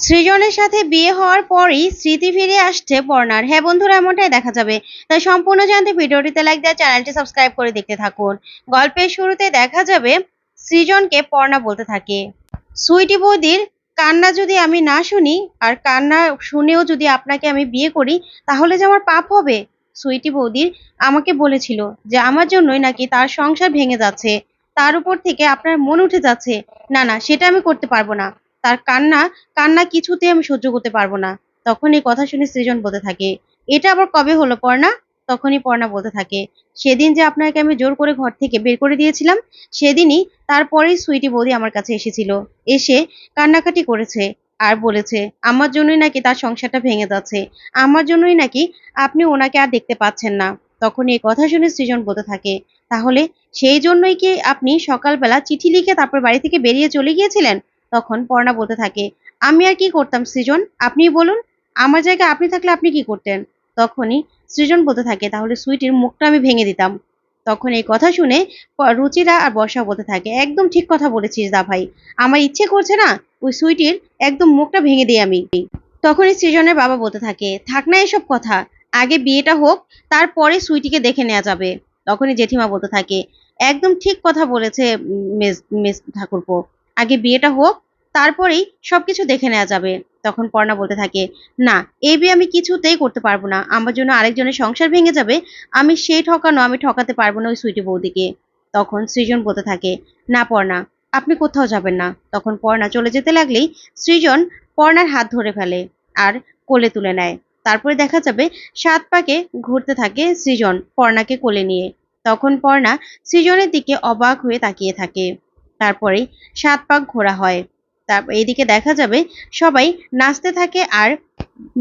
সৃজনের সাথে বিয়ে হওয়ার পরই স্মৃতি ফিরে আসছে পর্ণার। হ্যাঁ বন্ধুরা, এমনটাই দেখা যাবে। তাই সম্পূর্ণ জানতে ভিডিওটিতে লাইক দেওয়া চ্যানেলটি সাবস্ক্রাইব করে দেখতে থাকুন। গল্পের শুরুতে দেখা যাবে সৃজনকে পর্ণা বলতে থাকে। সুইটি বৌদির কান্না যদি আমি না শুনি আর কান্না শুনেও যদি আপনাকে আমি বিয়ে করি, তাহলে যে আমার পাপ হবে? সুইটি বৌদির আমাকে বলেছিল যে আমার জন্যই নাকি তার সংসার ভেঙে যাচ্ছে। তার উপর থেকে আপনার মন উঠে যাচ্ছে। না না, সেটা আমি করতে পারব না। তার কান্না কান্না কিছুতে আমি সহ্য করতে পারব না। তখন এই কথা শুনে সৃজন বলতে থাকে, এটা আবার কবে হলো পর্ণা? তখনই পর্ণা বলতে থাকে, সেদিন যে আপনাকে আমি জোর করে ঘর থেকে বের করে দিয়েছিলাম, সেদিনই তারপরেই সুইটি বৌদি আমার কাছে এসেছিল। এসে কান্নাকাটি করেছে আর বলেছে, আমার জন্যই নাকি তার সংসারটা ভেঙে যাচ্ছে। আমার জন্যই নাকি আপনি ওনাকে আর দেখতে পাচ্ছেন না। তখন এই কথা শুনে সৃজন বলতে থাকে, তাহলে সেই জন্যই কি আপনি সকালবেলা চিঠি লিখে তারপর বাড়ি থেকে বেরিয়ে চলে গিয়েছিলেন? তখন পর্ণা বলতে থাকে, আমি আর কি করতাম সৃজন? আপনি বলুন। আমার জায়গায় আপনি থাকলে আপনি কি করতেন? তখনই সৃজন বলতে থাকে, তাহলে সুইটির মুখটা আমি ভেঙে দিতাম। তখন এই কথা শুনে রুচিরা আর বর্ষা বলতে থাকে, একদম ঠিক কথা বলেছিস দা ভাই আমার ইচ্ছে করছে না, ওই সুইটির একদম মুখটা ভেঙে দিই আমি। তখনই সৃজনের বাবা বলতে থাকে, থাক না এসব কথা। আগে বিয়েটা হোক, তারপরে সুইটিকে দেখে নেওয়া যাবে। তখনই জেঠিমা বলতে থাকে, একদম ঠিক কথা বলেছে মিস মিস ঠাকুরপো। আগে বিয়েটা হোক, তারপরেই সবকিছু দেখে নেওয়া যাবে। তখন পর্ণা বলতে থাকে, না, এই বিয়ে আমি কিছুতেই করতে পারব না। আমার জন্য আরেকজনের সংসার ভেঙে যাবে। আমি সেই ঠকানো আমি ঠকাতে পারব না ওই সুইটি বৌদিকে। তখন সৃজন বলতে থাকে, না পর্ণা, আপনি কোথাও যাবেন না। তখন পর্ণা চলে যেতে লাগলেই সৃজন পর্ণার হাত ধরে ফেলে আর কোলে তুলে নেয়। তারপরে দেখা যাবে সাত পাকে ঘুরতে থাকে সৃজন পর্ণাকে কোলে নিয়ে। তখন পর্ণা সৃজনের দিকে অবাক হয়ে তাকিয়ে থাকে। তারপরেই সাত পাক ঘোরা হয়। তারপর এইদিকে দেখা যাবে সবাই নাচতে থাকে আর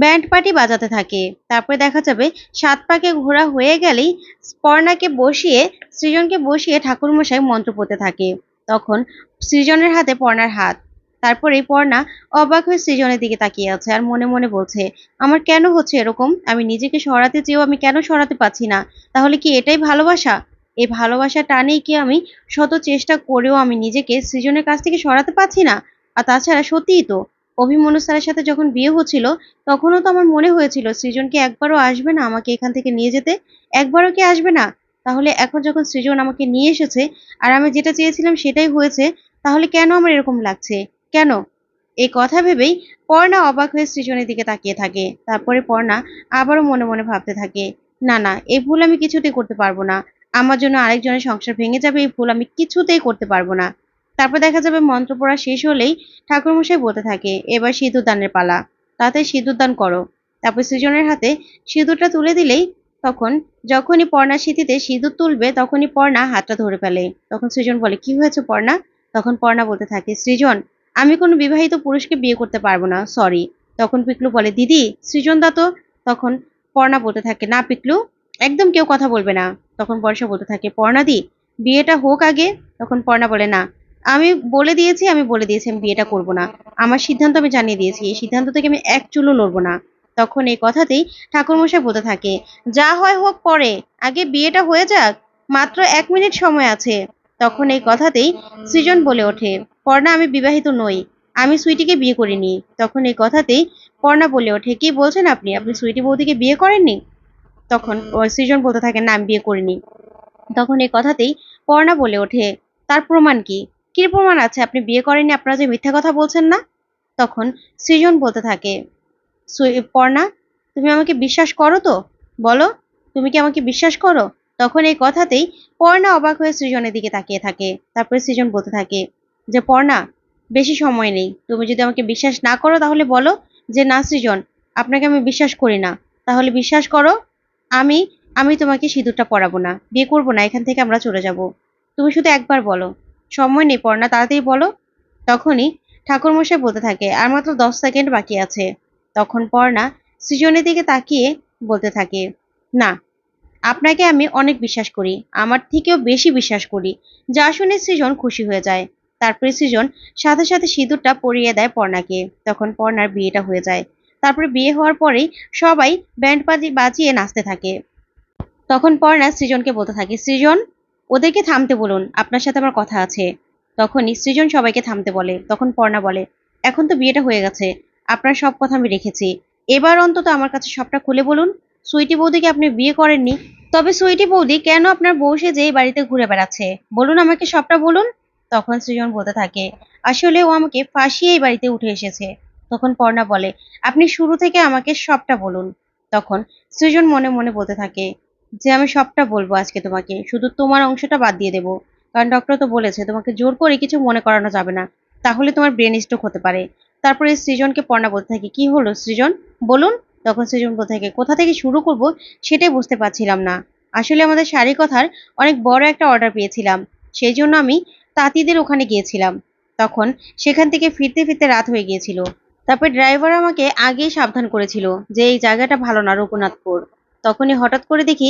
ব্যান্ড পার্টি বাজাতে থাকে। তারপরে দেখা যাবে সাত পাকে ঘোরা হয়ে গেলেই পর্ণাকে বসিয়ে, সৃজনকে বসিয়ে ঠাকুরমশাই মন্ত্র পড়তে থাকে। তখন সৃজনের হাতে পর্ণার হাত। তারপরেই পর্ণা অবাক হয়ে সৃজনের দিকে তাকিয়ে আছে আর মনে মনে বলছে, আমার কেন হচ্ছে এরকম? আমি নিজেকে সরাতে চেয়েও আমি কেন সরাতে পারছি না? তাহলে কি এটাই ভালোবাসা? এই ভালোবাসা টানেই কি আমি শত চেষ্টা করেও আমি নিজেকে সৃজনের কাছ থেকে সরাতে পারছি না? আর তাছাড়া সত্যিই তো, অভিমন্যু স্যারের সাথে যখন বিয়ে হচ্ছিল, তখনও তো আমার মনে হয়েছিল সৃজন কি একবারও আসবে না আমাকে এখান থেকে নিয়ে যেতে? একবারও কি আসবে না? তাহলে এখন যখন সৃজন আমাকে নিয়ে এসেছে আর আমি যেটা চেয়েছিলাম সেটাই হয়েছে, তাহলে কেন আমার এরকম লাগছে? কেন? এই কথা ভেবেই পর্ণা অবাক হয়ে সৃজনের দিকে তাকিয়ে থাকে। তারপরে পর্ণা আবারও মনে মনে ভাবতে থাকে, না না, এই ভুল আমি কিছুতেই করতে পারব না। আমার জন্য আরেকজনের সংসার ভেঙে যাবে, এই ভুল আমি কিছুতেই করতে পারব না। তারপর দেখা যাবে মন্ত্র পড়া শেষ হলেই ঠাকুরমশাই বলতে থাকে, এবার সিঁদুর দানের পালা, তাতে সিঁদুর দান করো। তারপর সৃজনের হাতে সিঁদুরটা তুলে দিলেই তখন যখনই পর্ণা স্মৃতিতে সিঁদুর তুলবে, তখনই পর্ণা হাতটা ধরে ফেলে। তখন সৃজন বলে, কি হয়েছে পর্ণা? তখন পর্ণা বলতে থাকে, সৃজন, আমি কোনো বিবাহিত পুরুষকে বিয়ে করতে পারব না, সরি। তখন পিকলু বলে, দিদি সৃজন দা তো? তখন পর্ণা বলতে থাকে, না পিকলু, একদম কেউ কথা বলবে না। তখন বর্ষা বলতে থাকে, পর্ণাদি, বিয়েটা হোক আগে। তখন পর্ণা বলে, না, আমি বলে দিয়েছি, আমি বলে দিয়েছি, আমি বিয়েটা করব না। আমার সিদ্ধান্ত আমি জানিয়ে দিয়েছি, এই সিদ্ধান্ত থেকে আমি এক চুলও লড়বো না। তখন এই কথাতেই ঠাকুরমশাই বলতে থাকে, যা হয় হোক পরে, আগে বিয়েটা হয়ে যাক, মাত্র এক মিনিট সময় আছে। তখন এই কথাতেই সৃজন বলে ওঠে, পর্ণা, আমি বিবাহিত নই, আমি সুইটিকে বিয়ে করিনি। তখন এই কথাতেই পর্ণা বলে ওঠে, কি বলছেন আপনি? আপনি সুইটি বৌদিকে বিয়ে করেননি? তখন সৃজন বলতে থাকে না আমি বিয়ে করিনি। তখন এই কথাতেই পর্ণা বলে ওঠে তার প্রমাণ কি? কি প্রমাণ আছে? আপনি বিয়ে করেননি আপনারা যে মিথ্যা কথা বলছেন না? তখন সৃজন বলতে থাকে পর্ণা তুমি আমাকে বিশ্বাস করো তো? বলো তুমি কি আমাকে বিশ্বাস করো? তখন এই কথাতেই পর্ণা অবাক হয়ে সৃজনের দিকে তাকিয়ে থাকে। তারপরে সৃজন বলতে থাকে যে পর্ণা বেশি সময় নেই। তুমি যদি আমাকে বিশ্বাস না করো তাহলে বলো যে না সৃজন আপনাকে আমি বিশ্বাস করি না। তাহলে বিশ্বাস করো আমি আমি তোমাকে সিঁদুরটা পরাবো না। বিয়ে করব না, এখান থেকে আমরা চলে যাব। তুমি শুধু একবার বলো। সময় নেই পর্ণা তাড়াতাড়ি বলো। তখনই ঠাকুরমশাই বলতে থাকে, আর মাত্র দশ সেকেন্ড বাকি আছে। তখন পর্ণা সৃজনের দিকে তাকিয়ে বলতে থাকে, না, আপনাকে আমি অনেক বিশ্বাস করি, আমার থেকেও বেশি বিশ্বাস করি। যা শুনে সৃজন খুশি হয়ে যায়। তারপরে সৃজন সাথে সাথে সিঁদুরটা পরিয়ে দেয় পর্ণাকে। তখন পর্ণার বিয়েটা হয়ে যায়। তারপরে বিয়ে হওয়ার পরেই সবাই ব্যান্ড বাজি, বাজিয়ে নাচতে থাকে। তখন পর্ণা সৃজনকে বলতে থাকে, সৃজন, ওদেরকে থামতে বলুন, আপনার সাথে আমার কথা আছে। তখনই সৃজন সবাইকে থামতে বলে, তখন পর্ণা বলে, এখন তো বিয়েটা হয়ে গেছে, আপনার সব কথা আমি রেখেছি। এবার অন্তত আমার কাছে সবটা খুলে বলুন। সুইটি বৌদিকে আপনি বিয়ে করেননি, তবে সুইটি বৌদি কেন আপনার বউ সেজে এই বাড়িতে ঘুরে বেড়াচ্ছে? বলুন আমাকে সবটা বলুন। তখন সৃজন বলতে থাকে, আসলে ও আমাকে ফাঁসিয়ে এই বাড়িতে উঠে এসেছে। তখন পর্ণা বলে, আপনি শুরু থেকে আমাকে সবটা বলুন। তখন সৃজন মনে মনে বলতে থাকে, যে আমি সবটা বলব আজকে তোমাকে, শুধু তোমার অংশটা বাদ দিয়ে দেবো। কারণ ডক্টর তো বলেছে, তোমাকে জোর করে কিছু মনে করানো যাবে না, তাহলে তোমার ব্রেন স্ট্রোক হতে পারে। তারপরে সৃজনকে পর্ণা বলতে থাকে, কি হলো সৃজন? বলুন। তখন সৃজন বলতে থাকে, কোথা থেকে শুরু করব সেটাই বুঝতে পারছিলাম না। আসলে আমাদের শাড়ি কথার অনেক বড় একটা অর্ডার পেয়েছিলাম, সেই জন্য আমি তাঁতিদের ওখানে গিয়েছিলাম। তখন সেখান থেকে ফিরতে ফিরতে রাত হয়ে গিয়েছিল। তারপর ড্রাইভার আমাকে আগেই সাবধান করেছিল যে এই জায়গাটা ভালো না রঘুনাথপুর। তখনই হঠাৎ করে দেখি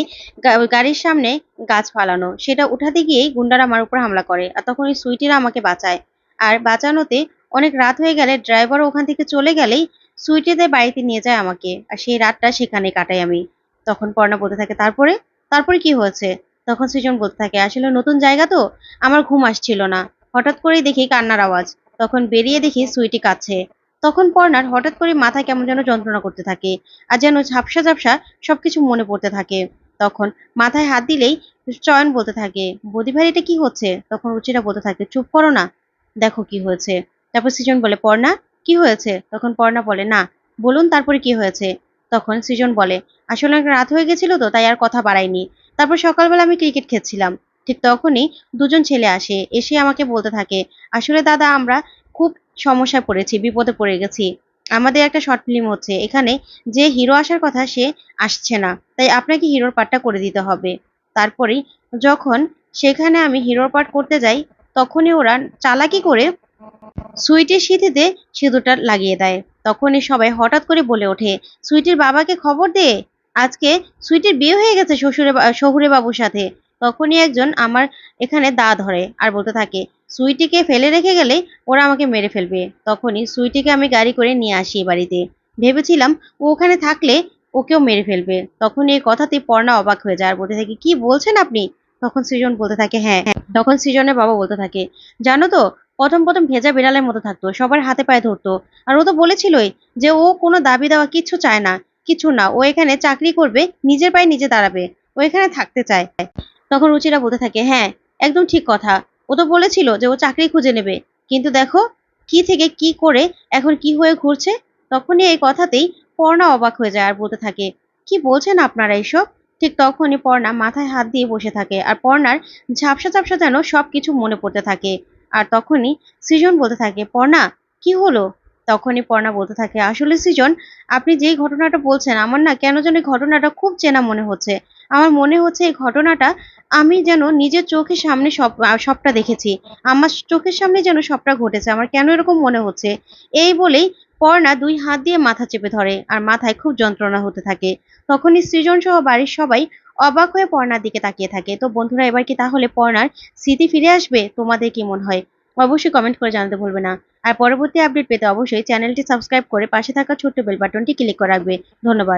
গাড়ির সামনে গাছ ফালানো। সেটা উঠাতে গিয়েই গুন্ডারা আমার উপর হামলা করে আর তখন ওই সুইটিরা আমাকে বাঁচায়। আর বাঁচানোতে অনেক রাত হয়ে গেলে ড্রাইভার ওখান থেকে চলে গেলেই সুইটিদের বাড়িতে নিয়ে যায় আমাকে। আর সেই রাতটা সেখানে কাটাই আমি। তখন পর্ণা বলতে থাকে, তারপরে? তারপরে কি হয়েছে? তখন সৃজন বলতে থাকে, আসলে নতুন জায়গা তো? আমার ঘুম আসছিল না। হঠাৎ করেই দেখি কান্নার আওয়াজ। তখন বেরিয়ে দেখি সুইটি কাছে তখন পর্ণার হঠাৎ করে মাথায় কেমন যেন যন্ত্রণা করতে থাকে আর যেন ঝাপসা ঝাপসা সবকিছু মনে পড়তে থাকে। তখন মাথায় হাত দিলেই চয়ন বলতে থাকে, বৌদি ভাই, এটা কি হচ্ছে? তখন রুচিরা বলতে থাকে, চুপ করো না, দেখো কি হয়েছে। তারপর সৃজন বলে, পর্ণা, কি হয়েছে? তখন পর্ণা বলে, না, বলুন তারপরে কি হয়েছে? তখন সৃজন বলে, আসলে অনেক রাত হয়ে গেছিল তো, তাই আর কথা বাড়াইনি। তারপর সকালবেলা আমি ক্রিকেট খেলছিলাম। ঠিক তখনই দুজন ছেলে আসে, এসে আমাকে বলতে থাকে, আসলে দাদা, আমরা সমস্যায় পড়েছি, বিপদে পড়ে গেছি। আমাদের একটা শর্ট ফিল্ম হচ্ছে, এখানে যে হিরো আসার কথা সে আসছে না, তাই আপনাকে হিরোর পার্টটা করে দিতে হবে। তারপরেই যখন সেখানে আমি হিরোর পার্ট করতে যাই, তখনই ওরা চালাকি করে সুইটের সিঁথিতে সিঁদুরটা লাগিয়ে দেয়। তখনই সবাই হঠাৎ করে বলে ওঠে, সুইটির বাবাকে খবর দে, আজকে সুইটির বিয়ে হয়ে গেছে শ্বশুরে শহুরে বাবুর সাথে। তখনই একজন আমার এখানে দা ধরে আর বলতে থাকে, সুইটিকে ফেলে রেখে গেলে ওরা আমাকে মেরে ফেলবে। তখনই সুইটিকে আমি গাড়ি করে নিয়ে আসি বাড়িতে। ভেবেছিলাম ও ওখানে থাকলে ওকেও মেরে ফেলবে। তখন এই কথাতে পর্ণা অবাক হয়ে যায় আর বলতে থাকে, কি বলছেন আপনি? তখন সৃজন বলতে থাকে হ্যাঁ হ্যাঁ। তখন সৃজনের বাবা বলতে থাকে, জানো তো, প্রথম প্রথম ভেজা বিড়ালের মতো থাকতো, সবার হাতে পায়ে ধরতো। আর ও তো বলেছিলই যে ও কোনো দাবি দেওয়া কিচ্ছু চায় না কিছু না, ও এখানে চাকরি করবে, নিজের পায়ে নিজে দাঁড়াবে, ও এখানে থাকতে চায়। তখন রুচিরা বলতে থাকে হ্যাঁ একদম ঠিক কথা। ও তো বলেছিল যে ও চাকরি খুঁজে নেবে। কিন্তু দেখো, কি থেকে কি করে এখন কি হয়ে ঘুরছে? তখনই এই কথাতেই পর্ণা অবাক হয়ে যায় আর বলতে থাকে, কি বলছেন আপনারা এইসব ঠিক তখনই পর্ণা মাথায় হাত দিয়ে বসে থাকে আর পর্ণার ঝাপসা ঝাপসা যেন সব কিছু মনে পড়তে থাকে। আর তখনই সৃজন বলতে থাকে, পর্ণা, কি হলো? তখনই পর্ণা বলতে থাকে, আসলে সৃজন, আপনি যেই ঘটনাটা বলছেন, আমার না কেন যেন ঘটনাটা খুব চেনা মনে হচ্ছে। আমার মনে হচ্ছে এই ঘটনাটা আমি যেন নিজের চোখের সামনে সব সবটা দেখেছি। আমার চোখের সামনে যেন সবটা ঘটেছে। আমার কেন এরকম মনে হচ্ছে? এই বলেই পর্ণা দুই হাত দিয়ে মাথা চেপে ধরে আর মাথায় খুব যন্ত্রণা হতে থাকে। তখনই সৃজন সহ বাড়ির সবাই অবাক হয়ে পর্ণার দিকে তাকিয়ে থাকে। তো বন্ধুরা, এবার কি তাহলে পর্ণার স্মৃতি ফিরে আসবে? তোমাদের কি মনে হয়? অবশ্যই কমেন্ট করে জানাতে ভুলবে না। আর পরবর্তী আপডেট পেতে অবশ্যই চ্যানেলটি সাবস্ক্রাইব করে পাশে থাকা ছোট্ট বেল বাটনটি ক্লিক করে রাখবে। ধন্যবাদ।